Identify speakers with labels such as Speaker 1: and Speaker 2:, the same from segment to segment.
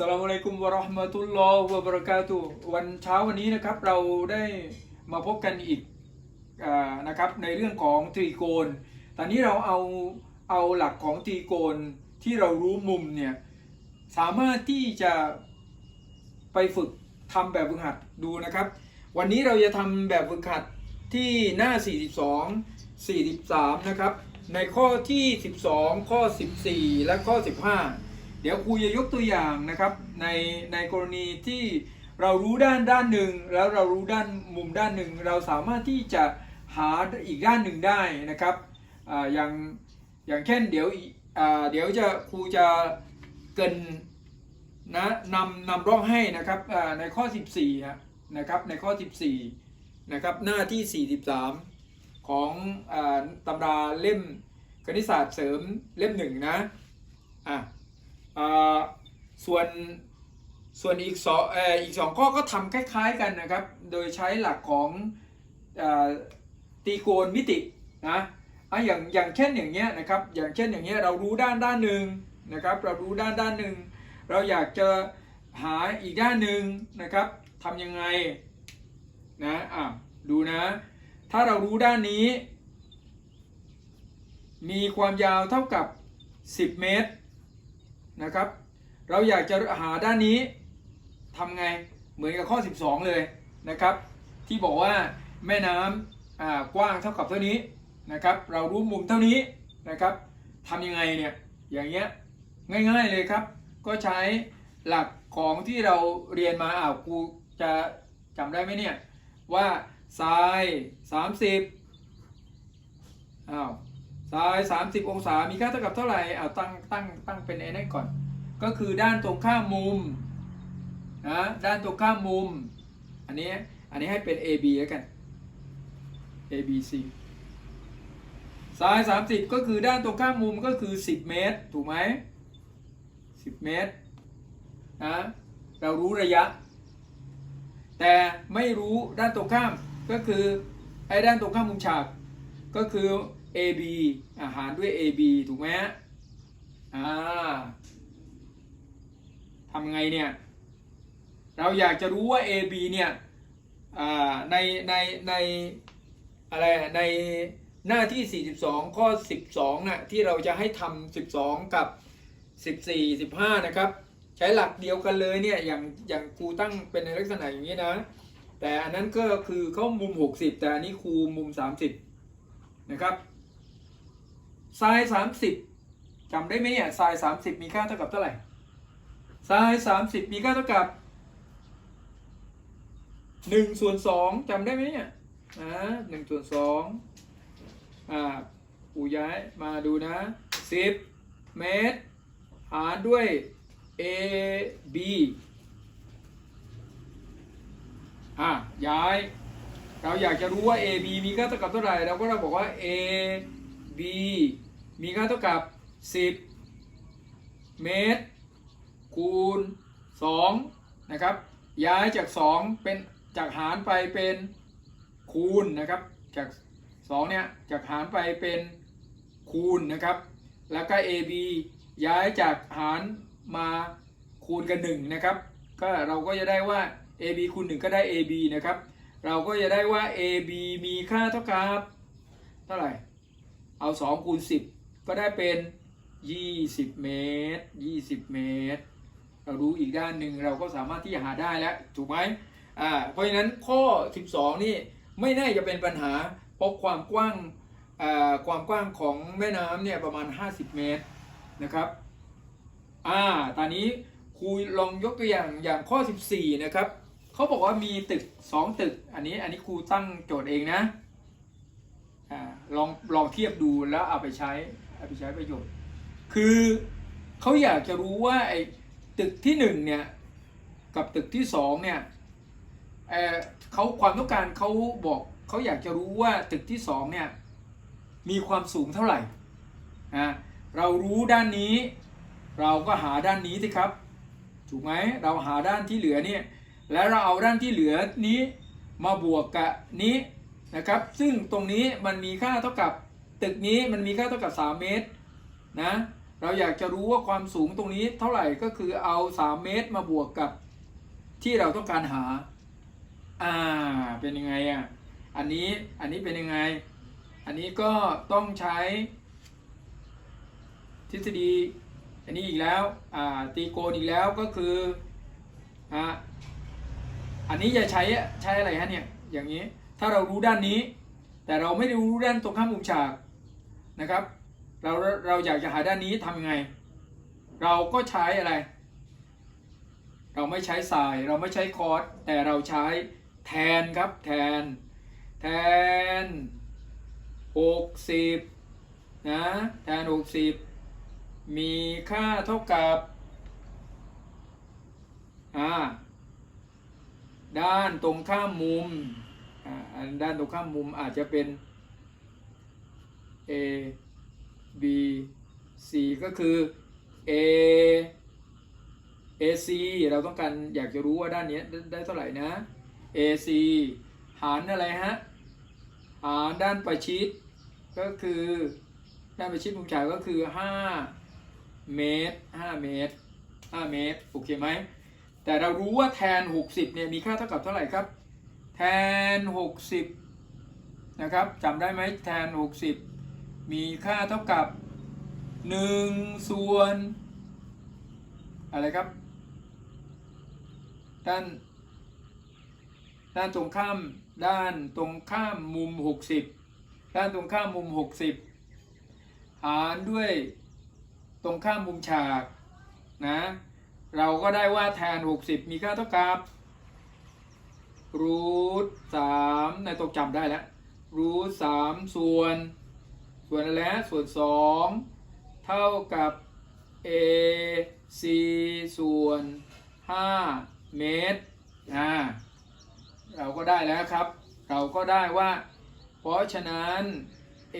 Speaker 1: สลามอะลัยกุมวะราะห์มะตุลลอฮ์วะบะเราะกาตุวันเช้าวันนี้นะครับเราได้มาพบกันอีกอนะครับในเรื่องของตรีโกณตอนนี้เราเอาเอาหลักของตรีโกณที่เรารู้มุมเนี่ยสามารถที่จะไปฝึกทำแบบฝึกหัดดูนะครับ วันนี้เราจะทำแบบฝึกหัดที่หน้า 42 43 นะครับ ในข้อที่ 12 ข้อ 14 และข้อ 15 เดี๋ยวครูจะยกตัวอย่างนะครับในในกรณีที่เรารู้ด้านด้านหนึ่ง แล้วเรารู้ด้านมุมด้านหนึ่ง เราสามารถที่จะหาอีกด้านหนึ่งได้นะครับออย่างอย่างเช่นเดี๋ยวเดี๋ยวจะครูจะเกินนะนำนำร่องให้นะครับในข้อ 14นะครับในข้อ 14นะครับหน้าที่ 43 ของอตำราเล่มคณิตศาสตร์เสริมเล่มหนึ่งนะอะ ส่วนส่วนอีกสองอีกสองข้อก็ทำคล้ายๆกันนะครับ โดยใช้หลักของอตีโกณมิตินะอะอย่างอย่างเช่นอย่างเงี้ยนะครับ อย่างเช่นอย่างเงี้ยเรารู้ด้านด้านหนึ่งนะครับ เรารู้ด้านด้านหนึ่งเราอยากจะหาอีกด้านหนึ่งนะครับทำยังไงนะอะดูนะ ถ้าเรารู้ด้านนี้ มีความยาวเท่ากับ 10 เมตร นะครับ เราอยากจะหาด้านนี้ทำไงเหมือนกับข้อ 12 เลยนะครับ ที่บอกว่าแม่น้ำกว้างเท่ากับเท่านี้นะครับ เรารู้มุมเท่านี้นะครับทำยังไงเนี่ยอย่างเงี้ยง่ายๆเลยครับ ก็ใช้หลักของที่เราเรียนมาอ้าวกูจะจำได้ไหมเนี่ยว่าไซน์30อ้าว ซน์30 องศา มีค่าเท่ากับเท่าไหร่เอาตั้งตั้งตั้งเป็นไอ้นั่นก่อน ก็คือด้านตรงข้ามมุมนะด้านตรงข้ามมุม อันนี้อันนี้ให้เป็น AB แล้วกัน ABC ซ้าย30 ก็คือด้านตรงข้ามมุมก็คือ 10 เมตร ถูกไหม10 เมตรนะเรารู้ระยะ แต่ไม่รู้ด้านตรงข้ามก็คือไอ้ด้านตรงข้ามมุมฉากก็คือ AB อาหารด้วย AB ถูกไหมฮะอ่าทำไงเนี่ย เราอยากจะรู้ว่า AB เนี่ยในในในอะไรในหน้าที่ 42 ข้อ 12นะที่เราจะให้ทำ12 กับ 14 15 นะครับ ใช้หลักเดียวกันเลยเนี่ย อย่างอย่างครูตั้งเป็นในลักษณะอย่างนี้นะ แต่อันนั้นก็คือเขามุม 60 แต่อันนี้ครูมุม 30 นะครับ ไซน์30จำได้ไหมเนี่ยไซน์30มีค่าเท่ากับเท่าไหร่ไซน์สามสิบมีค่าเท่ากับหนึ่งส่วนสองจำได้ไหมเนี่ยอ่าหนึ่งส่วนสองอ่าปู่ย้ายมาดูนะสิบเมตร หารด้วย a b อ่าย้าย เราอยากจะรู้ว่า a b มีค่าเท่ากับเท่าไหร่เราก็เราบอกว่า a b มีค่าเท่ากับสิบเมตร คูณ2นะครับ ย้ายจาก 2 เป็นจากหารไปเป็นคูณนะครับ จาก2เนี่ยจากหารไปเป็นคูณนะครับ แล้วก็ AB ย้ายจากหารมาคูณกัน1นะครับ ก็เราก็จะได้ว่า AB คูณ1ก็ได้ AB นะครับ เราก็จะได้ว่า AB มีค่าเท่ากับ เท่าไหร่ เอา 2 คูณ 10 ก็ได้เป็น 20 เมตร 20 เมตร เรารู้อีกด้านหนึ่งเราก็สามารถที่จะหาได้แล้ว ถูกไหมอ่าเพราะฉะนั้นข้อ 12 นี่ไม่น่าจะเป็นปัญหา เพราะความกว้างอ่าความกว้างของแม่น้ำเนี่ยประมาณ 50 เมตรนะครับอ่าตอนนี้ครูลองยกตัวอย่างอย่างข้อ 14 นะครับเขาบอกว่ามีตึก 2 ตึก อันนี้อันนี้ครูตั้งโจทย์เองนะอ่าลองลองเทียบดูแล้วเอาไปใช้ เอาไปใช้ประโยชน์ คือเขาอยากจะรู้ว่าไอ้ตึกที่หนึ่งเนี่ยกับตึกที่สองเนี่ยเออเขาความต้องการเขาบอกเขาอยากจะรู้ว่าตึกที่สองเนี่ยมีความสูงเท่าไหร่นะเรารู้ด้านนี้ เราก็หาด้านนี้สิครับ ถูกไหมเราหาด้านที่เหลือเนี่ยแล้วเราเอาด้านที่เหลือนี้มาบวกกับนี้นะครับ ซึ่งตรงนี้มันมีค่าเท่ากับ ตึกนี้มันมีค่าเท่ากับ 3 เมตรนะเราอยากจะรู้ว่าความสูงตรงนี้เท่าไหร่ก็คือเอา 3 เมตรมาบวกกับที่เราต้องการหา อ่า เป็นยังไงอะ อันนี้ อันนี้เป็นยังไง อันนี้ก็ต้องใช้ ทฤษฎี อันนี้อีกแล้ว อ่า ตีโกนอีกแล้วก็คือ อ่า อันนี้จะใช้ใช้อะไรฮะเนี่ย อย่างนี้ ถ้าเรารู้ด้านนี้ แต่เราไม่ได้รู้ด้านตรงข้ามมุมฉาก นะครับ เราเราอยากจะหาด้านนี้ทำยังไง เราก็ใช้อะไร เราไม่ใช้สาย เราไม่ใช้คอร์สแต่เราใช้แทนครับแทน แทนหกสิบนะแทนหกสิบมีค่าเท่ากับอ่าด้านตรงข้ามมุมอ่าด้านตรงข้ามมุมอาจจะเป็น A B C ก็คือ A AC เราต้องการอยากจะรู้ว่าด้านเนี้ยได้ได้เท่าไหร่นะ AC หารอะไรฮะ หารด้านประชิด ก็คือด้านประชิดมุมฉากก็คือ 5 เมตร 5 เมตร 5 เมตร โอเคไหม แต่เรารู้ว่าแทน 60 เนี่ย มีค่าเท่ากับเท่าไหร่ครับ แทน 60 นะครับจำได้ไหมแทน 60 มีค่าเท่ากับ 1 ส่วน อะไรครับ ด้าน ด้านตรงข้าม ด้านตรงข้ามมุม 60 ด้านตรงข้ามมุม 60 หารด้วยตรงข้ามมุมฉากนะ เราก็ได้ว่าแทน 60 มีค่าเท่ากับรูทสามในตกจำได้แล้วรูทสามส่วน ส่วนอะไรฮะส่วนสองเท่ากับ a c ส่วน 5 เมตรอ่าเราก็ได้แล้วครับ เราก็ได้ว่า เพราะฉะนั้น a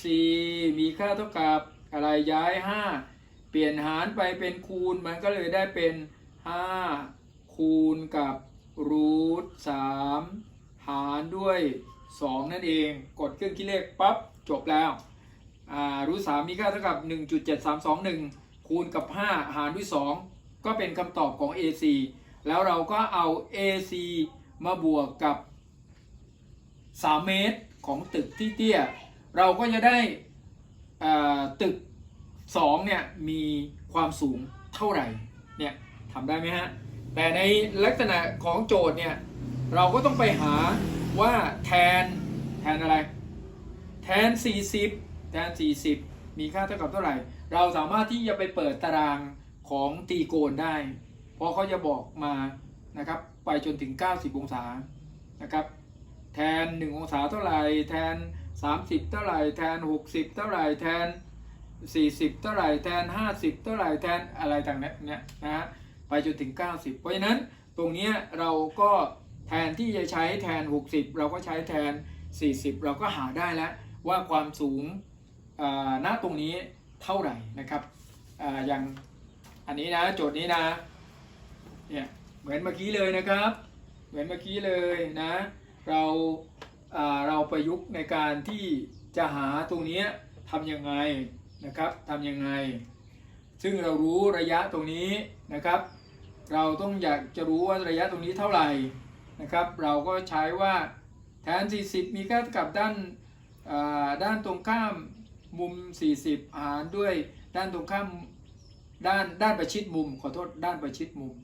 Speaker 1: c มีค่าเท่ากับอะไรย้าย 5 เปลี่ยนหารไปเป็นคูณมันก็เลยได้เป็น 5 คูณกับรูท3หารด้วย 2 นั่นเอง กดเครื่องคิดเลขปั๊บ จบแล้วรูทสามมีค่าเท่ากับ 1.7321 คูณกับ 5 หารด้วย 2 ก็เป็นคำตอบของ AC แล้วเราก็เอา AC มาบวกกับ 3 เมตรของตึกที่เตี้ย เราก็จะได้ตึก 2 เนี่ย มีความสูงเท่าไหร่ เนี่ยทำได้ไหมฮะ แต่ในลักษณะของโจทย์เนี่ย เราก็ต้องไปหาว่าแทนแทนอะไร แทน 40 แทน 40 มีค่าเท่ากับเท่าไหร่ เราสามารถที่จะไปเปิดตารางของตีโกนได้ เพราะเขาจะบอกมานะครับไปจนถึง 90 องศานะครับแทน 1 องศาเท่าไหร่ แทน 30 เท่าไหร่ แทน 60 เท่าไหร่ แทน 40 เท่าไหร่ แทน 50 เท่าไหร่ แทนอะไรต่างๆเนี่ยนะฮะไปจนถึง 90 เพราะฉะนั้นตรงนี้เราก็แทนที่จะใช้แทน 60 เราก็ใช้แทน 40 เราก็หาได้แล้ว ว่าความสูงอ่าตรงนี้เท่าไหร่นะครับออย่างอันนี้นะโจทย์นี้นะเนี่ยเหมือนเมื่อกี้เลยนะครับ เหมือนเมื่อกี้เลยนะเราเราประยุกต์ในการที่จะหาตรงนี้ทำยังไงนะครับทำยังไง ซึ่งเรารู้ระยะตรงนี้นะครับ เราต้องอยากจะรู้ว่าระยะตรงนี้เท่าไหร่นะครับ เราก็ใช้ว่าแทน 40 มีค่าเท่ากับด้าน ด้านตรงข้ามมุม 40 หารด้วยด้านตรงข้ามด้านด้านประชิดมุม ขอโทษด้านประชิดมุม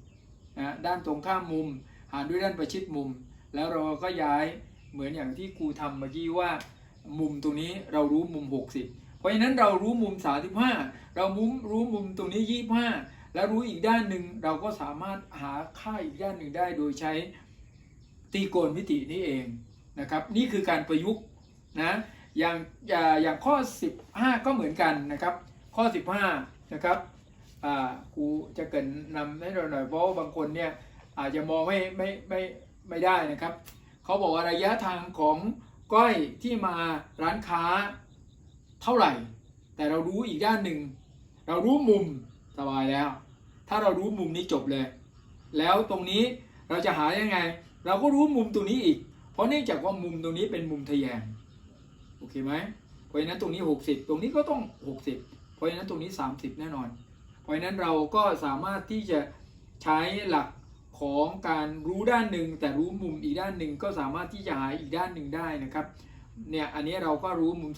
Speaker 1: นะด้านตรงข้ามมุม หารด้วยด้านประชิดมุม แล้วเราก็ย้ายเหมือนอย่างที่ครูทำเมื่อกี้ว่ามุมตรงนี้เรารู้มุม 60 เพราะฉะนั้นเรารู้มุม 35 เรามุมรู้มุมตรงนี้ 25 แล้วรู้อีกด้านหนึ่งเราก็สามารถหาค่าอีกด้านหนึ่งได้โดยใช้ตีโกณมิตินี่เองนะครับ นี่คือการประยุกต์ นะอย่างอย่าอย่างข้อ 15 ก็เหมือนกันนะครับ ข้อ 15 นะครับอ่าครูจะเกินนำให้เราหน่อยเพราะว่าบางคนเนี่ยอาจจะมองไม่ไม่ไม่ไม่ได้นะครับเขาบอกว่าระยะทางของก้อยที่มาร้านค้าเท่าไหร่ แต่เรารู้อีกด้านหนึ่ง เรารู้มุมสบายแล้ว ถ้าเรารู้มุมนี้จบเลย แล้วตรงนี้เราจะหายังไง เราก็รู้มุมตรงนี้อีก เพราะเนื่องจากว่ามุมตรงนี้เป็นมุมทะแยง โอเคไหมเพราะฉะนั้นตรงนี้ 60 ตรงนี้ก็ต้อง 60 เพราะฉะนั้นตรงนี้ 30 แน่นอน เพราะฉะนั้นเราก็สามารถที่จะใช้หลักของการรู้ด้านหนึ่ง แต่รู้มุมอีกด้านหนึ่งก็สามารถที่จะหาอีกด้านหนึ่งได้นะครับเนี่ยอันนี้เราก็รู้มุม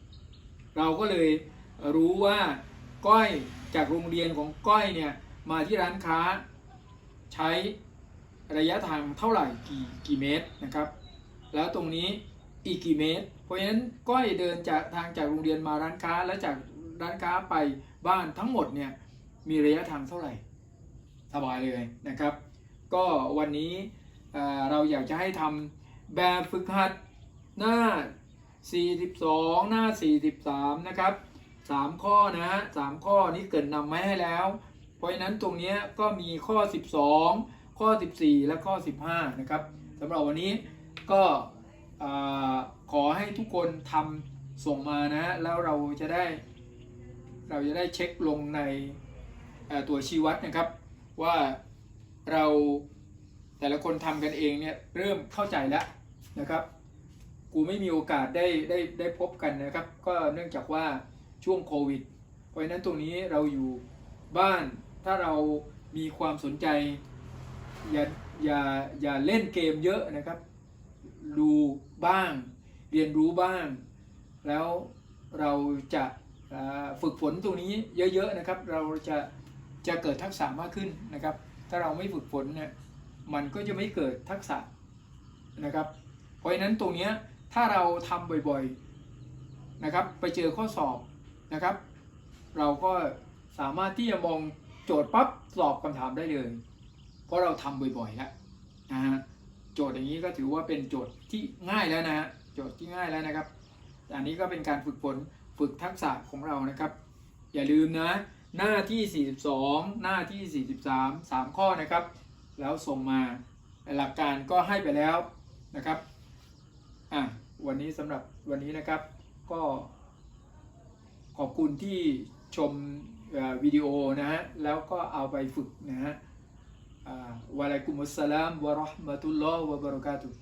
Speaker 1: 30 เราก็เลยรู้ว่าก้อยจากโรงเรียนของก้อยเนี่ยมาที่ร้านค้าใช้ระยะทางเท่าไหร่กี่กี่เมตรนะครับ แล้วตรงนี้ อีกกี่เมตร เพราะฉะนั้นก้อยเดินจากทางจากโรงเรียนมาร้านค้าและจากร้านค้าไปบ้านทั้งหมดเนี่ยมีระยะทางเท่าไหร่ สบายเลยนะครับ ก็วันนี้เราอยากจะให้ทำแบบฝึกหัดหน้า 42 หน้า 43 นะครับ 3 ข้อนะฮะ3ข้อนี้เกิดนำไมาให้แล้ว เพราะฉะนั้นตรงนี้ก็มีข้อ 12 ข้อ 14 และข้อ 15 นะครับสำหรับวันนี้ก็ ขอให้ทุกคนทำส่งมานะฮะแล้วเราจะได้ เราจะได้เช็คลงในตัวชี้วัดนะครับ ว่าเราแต่ละคนทำกันเองเนี่ยเริ่มเข้าใจแล้วนะครับ กูไม่มีโอกาสได้ได้ได้พบกันนะครับ ก็เนื่องจากว่าช่วงโควิด เพราะฉะนั้นตรงนี้เราอยู่บ้านถ้าเรามีความสนใจอย่าอย่าอย่าเล่นเกมเยอะนะครับ ดูบ้าง เรียนรู้บ้าง แล้วเราจะฝึกฝนตรงนี้เยอะๆนะครับ เราจะจะเกิดทักษะมากขึ้นนะครับ ถ้าเราไม่ฝึกฝนเนี่ยมันก็จะไม่เกิดทักษะนะครับ เพราะฉะนั้นตรงนี้ถ้าเราทำบ่อยๆนะครับ ไปเจอข้อสอบนะครับ เราก็สามารถที่จะมองโจทย์ปั๊บสอบคำถามได้เลย เพราะเราทำบ่อยๆแล้วนะฮะ โจทย์อย่างนี้ก็ถือว่าเป็นโจทย์ที่ง่ายแล้วนะฮะโจทย์ที่ง่ายแล้วนะครับ อันนี้ก็เป็นการฝึกฝนฝึกทักษะของเรานะครับ อย่าลืมนะหน้าที่ 42 หน้าที่ 43 3 ข้อนะครับ แล้วส่งมาหลักการก็ให้ไปแล้วนะครับอะวันนี้สำหรับวันนี้นะครับก็ขอบคุณที่ชมวิดีโอนะฮะแล้วก็เอาไปฝึกนะฮะ อ่าว